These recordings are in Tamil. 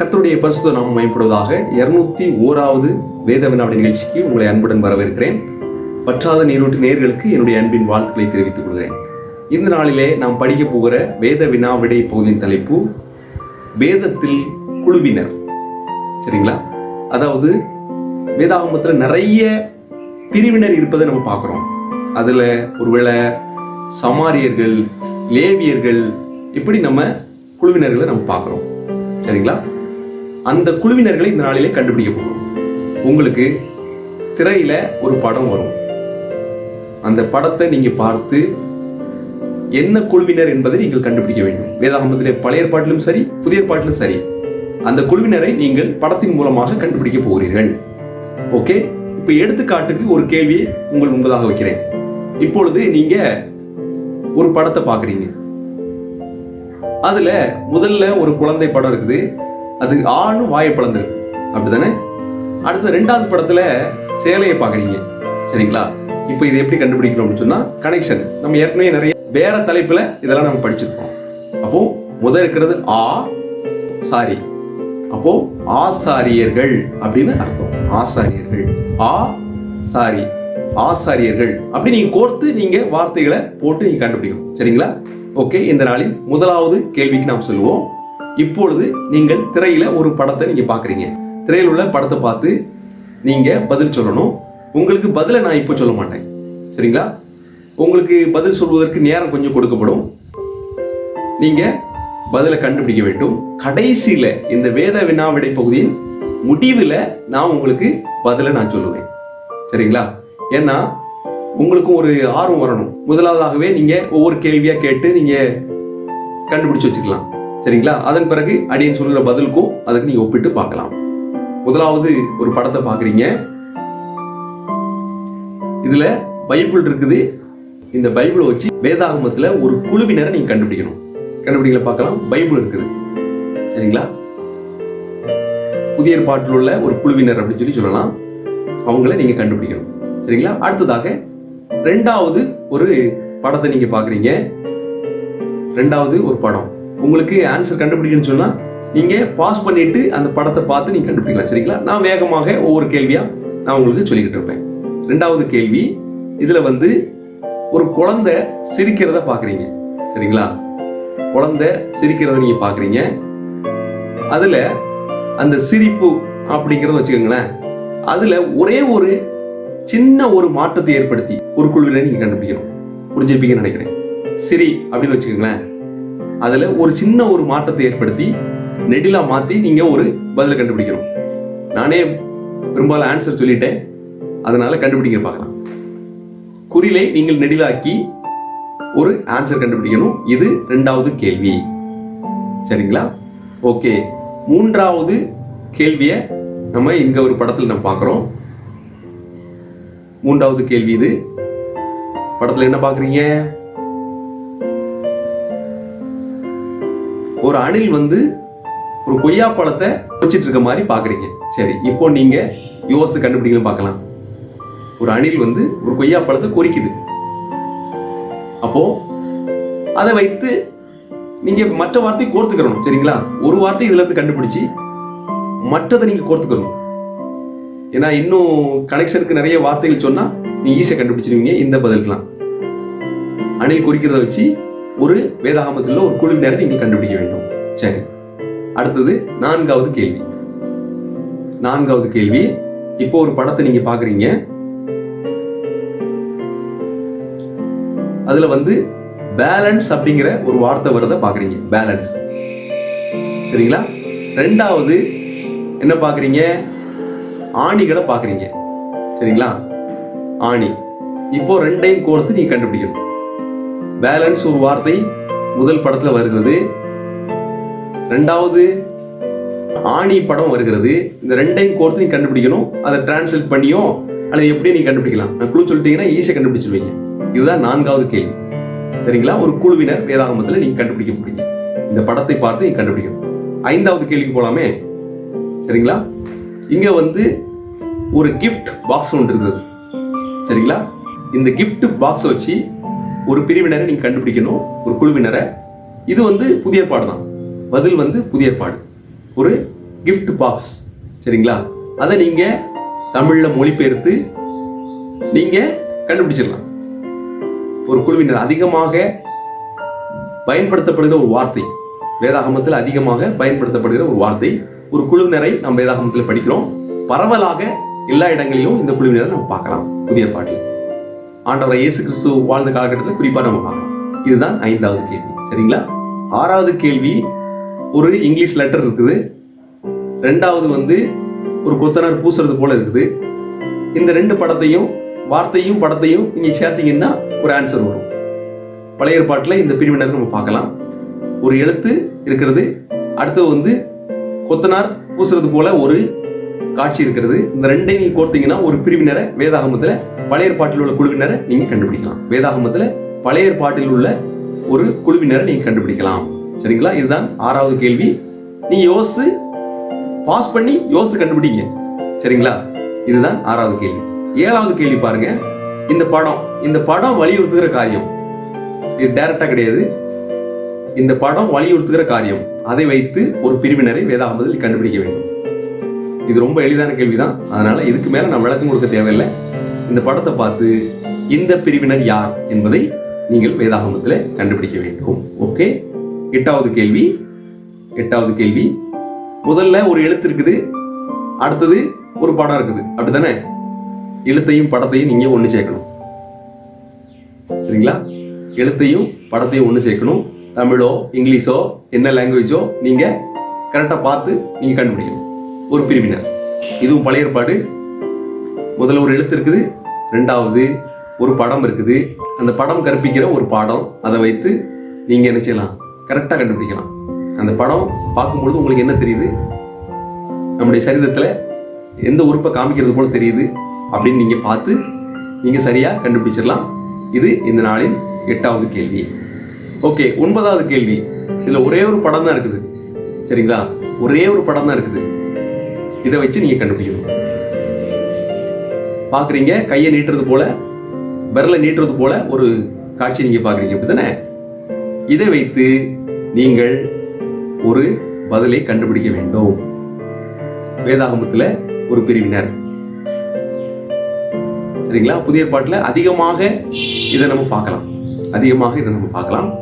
கத்தருடைய பரிசுத்த நாம் மயப்படுவதாக இருநூத்தி ஓராவது வேத வினாவிட நிகழ்ச்சிக்கு உங்களை அன்புடன் வரவேற்கிறேன். பற்றாத நீரூட்டு நேர்களுக்கு என்னுடைய அன்பின் வாழ்த்துக்களை தெரிவித்துக் கொள்கிறேன். இந்த நாளிலே நாம் படிக்க போகிற வேத வினாவிடை பகுதியின் தலைப்பு வேதத்தில் குழுவினர். சரிங்களா? அதாவது வேதாகமத்தில் நிறைய பிரிவினர் இருப்பதை நம்ம பார்க்குறோம். அதில் ஒருவேளை சமாரியர்கள் லேவியர்கள் இப்படி நம்ம குழுவினர்களை நம்ம பார்க்குறோம். சரிங்களா? அந்த குழுவினர்களை இந்த நாளிலே கண்டுபிடிக்க போகிறோம். உங்களுக்கு திரையில ஒரு படம் வரும். அந்த படத்தை நீங்க பார்த்து என்ன குழுவினர் என்பதை நீங்கள் கண்டுபிடிக்க வேண்டும். வேதாகமத்திலே பழைய பாட்டிலும் சரி புதிய பாட்டிலும் சரி. அந்த குழுவினரை நீங்கள் படத்தின் மூலமாக கண்டுபிடிக்க போகிறீர்கள். ஓகே? இப்போ எடுத்துக்காட்டுக்கு ஒரு கேள்வியை உங்கள் முன்பதாக வைக்கிறேன். இப்பொழுது நீங்க ஒரு படத்தை பார்க்குறீங்க. அதுல முதல்ல ஒரு குழந்தை படம் இருக்குது. அது ஆணும் வாயை பிளந்திருக்கு. அப்படிதானே அடுத்த ரெண்டாவது படத்துல சேலையை பார்க்குறீங்க. சரிங்களா? இப்போ இது எப்படி கண்டுபிடிக்கணும் அப்படின்னு சொன்னா கனெக்ஷன் நம்ம ஏற்கனவே நிறைய வேற தலைப்புல இதெல்லாம் நம்ம படிச்சிருக்கோம். அப்போ முதல் இருக்கிறது ஆ சாரி. அப்போ ஆசாரியர்கள் அப்படின்னு அர்த்தம். ஆசாரியர்கள். ஆ சாரி. ஆசாரியர்கள். அப்படி நீங்க கோர்த்து நீங்க வார்த்தைகளை போட்டு நீங்க கண்டுபிடிக்கணும். சரிங்களா? ஓகே இந்த நாளின் முதலாவது கேள்விக்கு நாம் சொல்லுவோம் இப்பொழுது நீங்கள் திரையில ஒரு படத்தை நீங்க பாக்குறீங்க. திரையில் உள்ள படத்தை பார்த்து நீங்க பதில் சொல்லணும். உங்களுக்கு பதிலை நான் இப்போ சொல்ல மாட்டேன். சரிங்களா? உங்களுக்கு பதில் சொல்வதற்கு நேரம் கொஞ்சம் கொடுக்கப்படும். நீங்க பதிலை கண்டுபிடிக்க வேண்டும். கடைசியில இந்த வேத வினாவிடை பகுதியின் முடிவில் நான் உங்களுக்கு பதிலை நான் சொல்லுவேன். சரிங்களா? ஏன்னா உங்களுக்கும் ஒரு ஆர்வம் வரணும். முதலாவதாகவே நீங்க ஒவ்வொரு கேள்வியா கேட்டு நீங்க கண்டுபிடிச்சு வச்சுக்கலாம். சரிங்களா? அதன் பிறகு அடியன் சொல்கிற பதிலுக்கும் அதுக்கு நீங்கள் ஒப்பிட்டு பார்க்கலாம். முதலாவது ஒரு படத்தை பார்க்குறீங்க. இதில் பைபிள் இருக்குது. இந்த பைபிளை வச்சு வேதாகமத்துல ஒரு குழுவினரை நீங்கள் கண்டுபிடிக்கணும். கண்டுபிடிக்கல பார்க்கலாம். பைபிள் இருக்குது. சரிங்களா? புதிய ஏற்பாட்டில் உள்ள ஒரு குழுவினர் அப்படின்னு சொல்லி சொல்லலாம். அவங்கள நீங்க கண்டுபிடிக்கணும். சரிங்களா? அடுத்ததாக ரெண்டாவது ஒரு படத்தை நீங்கள் பார்க்குறீங்க. ரெண்டாவது ஒரு படம். உங்களுக்கு ஆன்சர் கண்டுபிடிக்கணும்னு சொன்னால் நீங்கள் பாஸ் பண்ணிவிட்டு அந்த படத்தை பார்த்து நீங்கள் கண்டுபிடிக்கலாம் சரிங்களா? நான் வேகமாக ஒவ்வொரு கேள்வியாக நான் உங்களுக்கு சொல்லிக்கிட்டு இருப்பேன். ரெண்டாவது கேள்வி இதில் வந்து ஒரு குழந்தை சிரிக்கிறத பார்க்குறீங்க சரிங்களா? குழந்தை சிரிக்கிறத நீங்கள் பார்க்குறீங்க. அதில் அந்த சிரிப்பு அப்படிங்கிறத வச்சுக்கோங்களேன். அதில் ஒரே ஒரு சின்ன ஒரு மாற்றத்தை ஏற்படுத்தி ஒரு குழுவில் நீங்கள் கண்டுபிடிக்கணும். புரிஞ்சிருப்பீங்கன்னு நினைக்கிறேன். சிரி அப்படின்னு வச்சுக்கோங்களேன். அதில் ஒரு சின்ன ஒரு மாற்றத்தை ஏற்படுத்தி நெடிலாக மாற்றி நீங்கள் ஒரு பதிலை கண்டுபிடிக்கணும். நானே பெரும்பாலும் ஆன்சர் சொல்லிட்டேன். அதனால் கண்டுபிடிங்க பார்க்கலாம். குறிலை நீங்கள் நெடிலாக்கி ஒரு ஆன்சர் கண்டுபிடிக்கணும். இது ரெண்டாவது கேள்வி. சரிங்களா? ஓகே மூன்றாவது கேள்வியை நம்ம இங்கே ஒரு படத்தில் நம்ம பார்க்குறோம். மூன்றாவது கேள்வி இது. படத்தில் என்ன பார்க்குறீங்க? ஒரு அணில் வந்து ஒரு கொய்யா பழத்தை வச்சிட்டு இருக்க மாதிரி பார்க்குறீங்க சரி இப்போ நீங்கள் யோசித்து கண்டுபிடிக்கலாம் பார்க்கலாம். ஒரு அணில் வந்து ஒரு கொய்யா பழத்தை கொறிக்குது அப்போ அதை வைத்து நீங்க மற்ற வார்த்தை கோர்த்துக்கிறணும் சரிங்களா? ஒரு வார்த்தை இதுல இருந்து கண்டுபிடிச்சு மற்றதை நீங்க கோர்த்துக்கணும் ஏன்னா இன்னும் கனெக்ஷனுக்கு நிறைய வார்த்தைகள் சொன்னா நீ ஈஸியாக கண்டுபிடிச்சிருவீங்க இந்த பதிலுக்கெல்லாம். அணில் குறிக்கிறத வச்சு ஒரு வேதாகமத்தில் ஒரு குழுவினரை நீங்க கண்டுபிடிக்க வேண்டும். சரி. அடுத்தது நான்காவது கேள்வி. நான்காவது கேள்வி. இப்போ ஒரு படத்தை நீங்க பாக்குறீங்க. அதுல வந்து பேலன்ஸ் அப்படிங்கிற ஒரு வார்த்தை வரத பாக்குறீங்க. பேலன்ஸ் சரிங்களா? ரெண்டாவது என்ன பாக்குறீங்க? ஆணிகளை பாக்குறீங்க. சரிங்களா? ஆணி. இப்போ ரெண்டையும் கோர்த்து நீங்க கண்டுபிடிக்கணும். பேலன்ஸ் ஒரு வார்த்தை முதல் படத்தில் வருகிறது. ரெண்டாவது ஆணி படம் வருகிறது. இந்த ரெண்டையும் கோர்த்து நீ கண்டுபிடிக்கணும். அதை டிரான்ஸ்லேட் பண்ணியோ அல்லது எப்படி நீ கண்டுபிடிக்கலாம். நான் குழு சொல்லிட்டீங்கன்னா ஈஸியாக கண்டுபிடிச்சிருவீங்க. இதுதான் நான்காவது கேள்வி. சரிங்களா? ஒரு குழுவினர் வேதாகமத்தில் நீங்கள் கண்டுபிடிக்க முடியும் இந்த படத்தை பார்த்து நீங்கள் கண்டுபிடிக்கணும். ஐந்தாவது கேள்விக்கு போகலாமே சரிங்களா? இங்கே வந்து ஒரு கிஃப்ட் பாக்ஸ் ஒன்று இருக்குது சரிங்களா? இந்த கிஃப்ட் பாக்ஸை வச்சு ஒரு பிரிவினரை நீங்க கண்டுபிடிக்கணும் ஒரு குழுவினரை. இது வந்து புதிய ஏற்பாடு தான். பதில் வந்து புதிய பாடு ஒரு கிஃப்ட் பாக்ஸ் சரிங்களா? அதை நீங்க தமிழ்ல மொழிபெயர்த்து நீங்க கண்டுபிடிச்சிடலாம். ஒரு குழுவினர் அதிகமாக பயன்படுத்தப்படுகிற ஒரு வார்த்தை வேதாகமத்தில் அதிகமாக பயன்படுத்தப்படுகிற ஒரு வார்த்தை ஒரு குழுவினரை நம்ம வேதாகமத்தில் படிக்கிறோம். பரவலாக எல்லா இடங்களிலும் இந்த குழுவினரை நம்ம பார்க்கலாம் புதிய பாட்டில் ஆண்டவரை இயேசு கிறிஸ்து வாழ்ந்த காலகட்டத்தில் குறிப்பாக நம்ம பார்க்கலாம் இதுதான் ஐந்தாவது கேள்வி. சரிங்களா? ஆறாவது கேள்வி ஒரு இங்கிலீஷ் லெட்டர் இருக்குது. ரெண்டாவது வந்து ஒரு கொத்தனார் பூசுறது போல இருக்குது. இந்த ரெண்டு படத்தையும் வார்த்தையும் படத்தையும் நீங்கள் சேர்த்தீங்கன்னா ஒரு ஆன்சர் வரும். பழைய ஏற்பாட்டில் இந்த பிரிவினர் நம்ம பார்க்கலாம். ஒரு எழுத்து இருக்கிறது அடுத்தது வந்து கொத்தனார் பூசுறது போல ஒரு காட்சி இருக்கிறது. இந்த ரெண்டையும் நீங்கள் கோர்த்தீங்கன்னா ஒரு பிரிவினரை வேதாகமத்தில் பழைய ஏற்பாட்டில் உள்ள குழுவினரை நீங்கள் கண்டுபிடிக்கலாம். வேதாகமத்தில் பழைய ஏற்பாட்டில் உள்ள ஒரு குழுவினரை நீங்கள் கண்டுபிடிக்கலாம். சரிங்களா? இதுதான் ஆறாவது கேள்வி. நீங்கள் யோசித்து பாஸ் பண்ணி யோசித்து கண்டுபிடிங்க. சரிங்களா? இதுதான் ஆறாவது கேள்வி. ஏழாவது கேள்வி பாருங்க. இந்த படம் இந்த படம் வலியுறுத்துகிற காரியம். இது டைரக்டா கிடையாது. இந்த படம் வலியுறுத்துகிற காரியம். அதை வைத்து ஒரு பிரிவினரை வேதாகமத்தில் கண்டுபிடிக்க வேண்டும். இது ரொம்ப எளிதான கேள்விதான். அதனால் இதுக்கு மேலே நான் விளக்கம் கொடுக்க தேவையில்லை. இந்த படத்தை பார்த்து இந்த பிரிவினர் யார் என்பதை நீங்கள் வேதாகமத்தில் கண்டுபிடிக்க வேண்டும். ஓகே? எட்டாவது கேள்வி. எட்டாவது கேள்வி. முதல்ல ஒரு எழுத்து இருக்குது. அடுத்தது ஒரு படம் இருக்குது. அப்படிதானே எழுத்தையும் படத்தையும் நீங்க ஒன்று சேர்க்கணும். சரிங்களா? எழுத்தையும் படத்தையும் ஒன்று சேர்க்கணும். தமிழோ இங்கிலீஷோ என்ன லாங்குவேஜோ நீங்க கரெக்டாக பார்த்து நீங்க கண்டுபிடிக்கணும். ஒரு பிரிவினர் இதுவும் பழைய ஏற்பாடு. முதல்ல ஒரு எழுத்து இருக்குது ரெண்டாவது ஒரு படம் இருக்குது. அந்த படம் கற்பிக்கிற ஒரு பாடம் அதை வைத்து நீங்கள் என்ன செய்யலாம்? கரெக்டாக கண்டுபிடிக்கலாம். அந்த படம் பார்க்கும்பொழுது உங்களுக்கு என்ன தெரியுது? நம்முடைய சரீரத்தில் எந்த உறுப்பை காமிக்கிறது போல தெரியுது அப்படின்னு நீங்கள் பார்த்து நீங்கள் சரியாக கண்டுபிடிச்சிடலாம். இது இந்த நாளின் எட்டாவது கேள்வி. ஓகே ஒன்பதாவது கேள்வி. இதில் ஒரே ஒரு படம் தான் இருக்குது. சரிங்களா? ஒரே ஒரு படம் தான் இருக்குது. இதை வச்சு நீங்க கண்டுபிடிக்கணும். பாக்குறீங்க கையை நீட்டுறது போல விரலை நீட்டுறது போல ஒரு காட்சி நீங்க பாக்குறீங்க அப்படிதானே இதை வைத்து நீங்கள் ஒரு பதிலை கண்டுபிடிக்க வேண்டும். வேதாகமத்துல ஒரு பிரிவினர். சரிங்களா? புதிய பாட்டில் அதிகமாக இதை நம்ம பார்க்கலாம். அதிகமாக இதை நம்ம பார்க்கலாம்.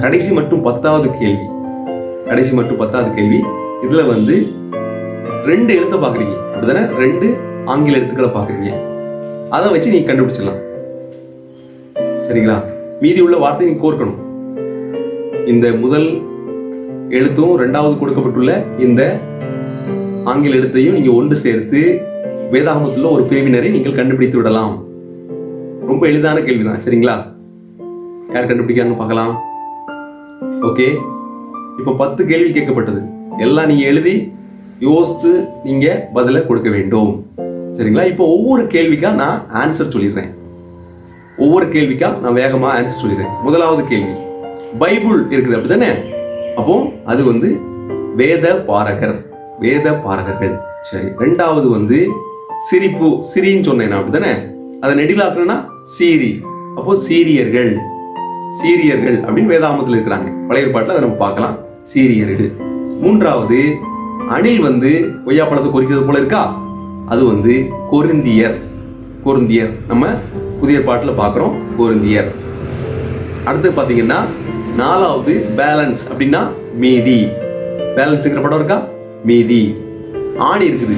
கடைசி மற்றும் பத்தாவது கேள்வி. கடைசி மற்றும் பத்தாவது கேள்வி. இதுல வந்து ரெண்டு எழுத்தை பார்க்குறீங்க. அப்படிதானே? ரெண்டு ஆங்கில எழுத்துக்களை பார்க்குறீங்க. அதை வச்சு நீங்கள் கண்டுபிடிச்சிடலாம். சரிங்களா? மீதி உள்ள வார்த்தை நீங்கள் கோர்க்கணும். இந்த முதல் எழுத்தும் ரெண்டாவது கொடுக்கப்பட்டுள்ள இந்த ஆங்கில எழுத்தையும் நீங்க ஒன்று சேர்த்து வேதாகமத்தில் ஒரு பிரிவினரை நீங்கள் கண்டுபிடித்து விடலாம். ரொம்ப எளிதான கேள்விதான். சரிங்களா? யார் கண்டுபிடிக்காங்க பார்க்கலாம். ஓகே. இப்போ பத்து கேள்வி கேட்கப்பட்டது. எல்லாம் நீங்க எழுதி யோசித்து நீங்கள் பதிலை கொடுக்க வேண்டும். சரிங்களா? இப்போ ஒவ்வொரு கேள்விக்காக நான் ஆன்சர் சொல்லிடுறேன். ஒவ்வொரு கேள்விக்கா நான் வேகமாக ஆன்சர் சொல்லிடுறேன். முதலாவது கேள்வி. பைபிள் இருக்குது அப்படி தானே அப்போ அது வந்து வேத பாரகர் வேத பாரகர்கள். சரி ரெண்டாவது வந்து சிரிப்பு சிரின்னு சொன்னேன் நான் அப்படிதானே அதை நெடிலாக்கணும்னா சீரி. அப்போ சீரியர்கள் சீரியர்கள் அப்படின்னு வேதாமத்தில் இருக்கிறாங்க. பழைய பாட்டில் அதை நம்ம பார்க்கலாம். சீரியர்கள். மூன்றாவது அணில் வந்து கொய்யாப்பழத்தை கொறிக்கிறது போல இருக்கா? அது வந்து கொருந்தியர். கொருந்தியர். நம்ம புதிய பாட்டில் பார்க்குறோம் கொருந்தியர். அடுத்து பார்த்தீங்கன்னா நாலாவது பேலன்ஸ் அப்படின்னா மீதி. பேலன்ஸுங்கிற படம் இருக்கா? மீதி. ஆணி இருக்குது.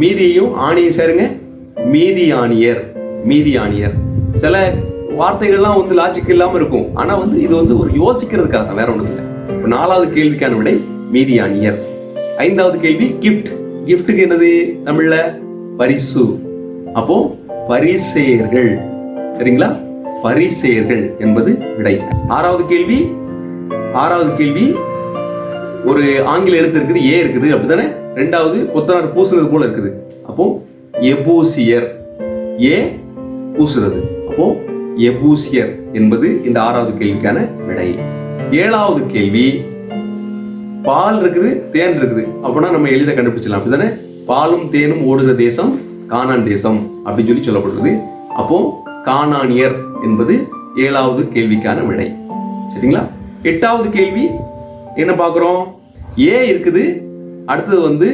மீதியையும் ஆணியும் சேருங்க. மீதி ஆணியர். மீதி ஆணியர். சில வார்த்தைகள்லாம் வந்து லாஜிக் இல்லாமல் இருக்கும். ஆனால் வந்து இது வந்து ஒரு யோசிக்கிறதுக்காக தான் வேற ஒன்றும் இல்லை. நாலாவது கேள்விக்கான விடை மீதி ஆணியர். ஐந்தாவது கேள்வி கிஃப்ட் கிஃப்ட்டுக்கு என்னது தமிழ்ல? பரிசு. அப்போ பரிசெயர்கள். சரிங்களா? பரிசெயர்கள் என்பது விடை. ஆறாவது கேள்வி ஆறாவது கேள்வி. ஒரு ஆங்கில எழுத்து இருக்குது ஏ இருக்குது அப்படித்தானே? ரெண்டாவது கொத்தனார் பூசுனது போல இருக்குது. அப்போ எபூசியர். ஏ பூசுறது அப்போ எபூசியர் என்பது இந்த ஆறாவது கேள்விக்கான விடை. ஏழாவது கேள்வி பால் இருக்குது தேன் இருக்குது. அப்படின்னா நம்ம எளிதாக கண்டுபிடிச்சலாம் அப்படிதானே பாலும் தேனும் ஓடுகிற தேசம் கானான் தேசம் அப்படின்னு சொல்லி சொல்லப்படுறது அப்போ கானானியர் என்பது ஏழாவது கேள்விக்கான விடை. சரிங்களா? எட்டாவது கேள்வி என்ன பார்க்குறோம்? ஏ இருக்குது அடுத்தது வந்து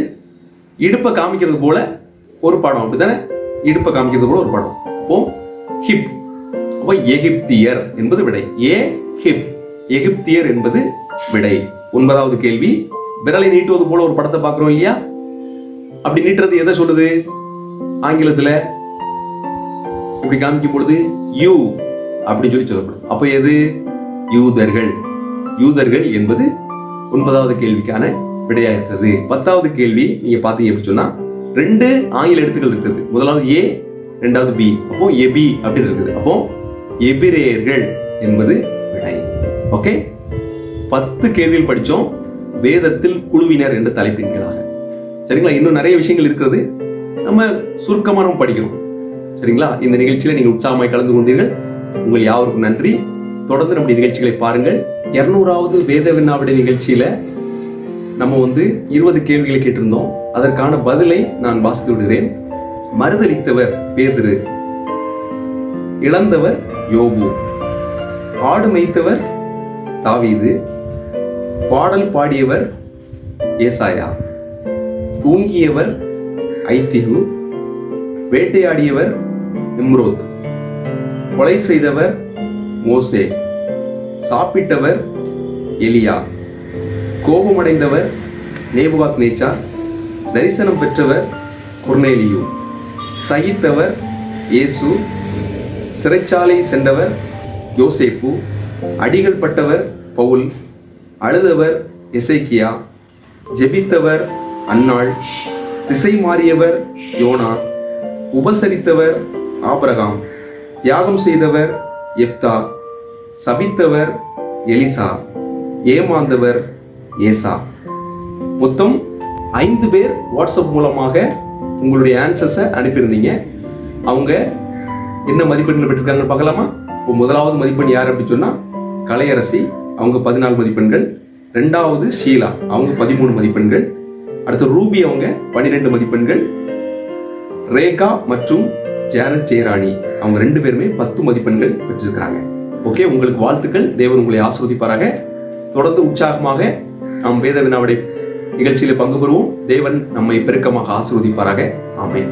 இடுப்பை காமிக்கிறது போல ஒரு படம். அப்படிதானே இடுப்பை காமிக்கிறது போல ஒரு படம். அப்போ ஹிப். அப்போ எகிப்தியர் என்பது விடை. ஏ ஹிப். எகிப்தியர் என்பது விடை. ஒன்பதாவது கேள்வி. விரலை நீட்டுவது போல ஒரு படத்தை பார்க்குறோம் இல்லையா? அப்படி நீட்டுறது எதை சொல்லுது? ஆங்கிலத்துல இப்படி காமிக்கும் பொழுது யூ அப்படின்னு சொல்லி சொல்லப்படும். அப்போ எது? யூதர்கள். யூதர்கள் என்பது ஒன்பதாவது கேள்விக்கான விடையா இருக்கிறது. பத்தாவது கேள்வி நீங்க பாத்தீங்க எப்படி சொன்னா ரெண்டு ஆங்கில எழுத்துக்கள் இருக்குது. முதலாவது ஏ ரெண்டாவது பி. அப்போ எபி அப்படின்னு இருக்குது. அப்போ எபிரேயர்கள் என்பது விடை. ஓகே? பத்து கேள்வியில் படித்தோம் வேதத்தில் குழுவினர் என்ற தலைப்பின் கீழாக. சரிங்களா? இன்னும் நிறைய விஷயங்கள் இருக்கிறது. நம்ம சுருக்கமாக நம்ம படிக்கிறோம். சரிங்களா? இந்த நிகழ்ச்சியில் நீங்கள் உற்சாகமாய் கலந்து கொண்டீர்கள். உங்கள் யாவருக்கும் நன்றி. தொடர்ந்து நம்முடைய நிகழ்ச்சிகளை பாருங்கள். இரநூறாவது வேத விண்ணாவிட நிகழ்ச்சியில் நம்ம வந்து இருபது கேள்விகளை கேட்டிருந்தோம். அதற்கான பதிலை நான் வாசித்து விடுகிறேன். மறுதளித்தவர் பேதிரு. இழந்தவர் யோபு. ஆடு மேய்த்தவர் தாவீது. பாடல் பாடியவர் ஏசாயா. தூங்கியவர் ஐத்திகு வேட்டையாடியவர் நிம்ரோத். கொலை செய்தவர் மோசே. சாப்பிட்டவர் எலியா. கோபமடைந்தவர் நேபுகாத் நேச்சா தரிசனம் பெற்றவர் குர்னேலியு. சகித்தவர் இயேசு. சிறைச்சாலை சென்றவர் யோசேப்பு. அடிகள் பட்டவர் பவுல். அழுதவர் இசைக்கியா ஜெபித்தவர் அன்னாள் திசை மாறியவர் யோனா உபசரித்தவர் ஆபரகாம் தியாகம் செய்தவர் எப்தா சபித்தவர் எலிசா ஏமாந்தவர் ஏசா. மொத்தம் ஐந்து பேர் வாட்ஸ்அப் மூலமாக உங்களுடைய ஆன்சர்ஸை அனுப்பியிருந்தீங்க. அவங்க என்ன மதிப்பெண்கள் பெற்றிருக்காங்கன்னு பார்க்கலாமா? இப்போ முதலாவது மதிப்பெண் யார் அப்படின்னு சொன்னால் கலையரசி அவங்க பதினாலு மதிப்பெண்கள். ரெண்டாவது ஷீலா அவங்க பதிமூணு மதிப்பெண்கள். அடுத்து ரூபி அவங்க பன்னிரெண்டு மதிப்பெண்கள். ரேகா மற்றும் ஜானட் ஜெயராணி அவங்க ரெண்டு பேருமே பத்து மதிப்பெண்கள் பெற்றிருக்கிறாங்க. ஓகே உங்களுக்கு வாழ்த்துக்கள். தேவர் உங்களை ஆசிர்வதிப்பாராக. தொடர்ந்து உற்சாகமாக நாம் வேத வினாவிடை நிகழ்ச்சியில் பங்கு பெறுவோம். தேவன் நம்மை பெருக்கமாக ஆசிர்வதிப்பாராக. ஆமேன்.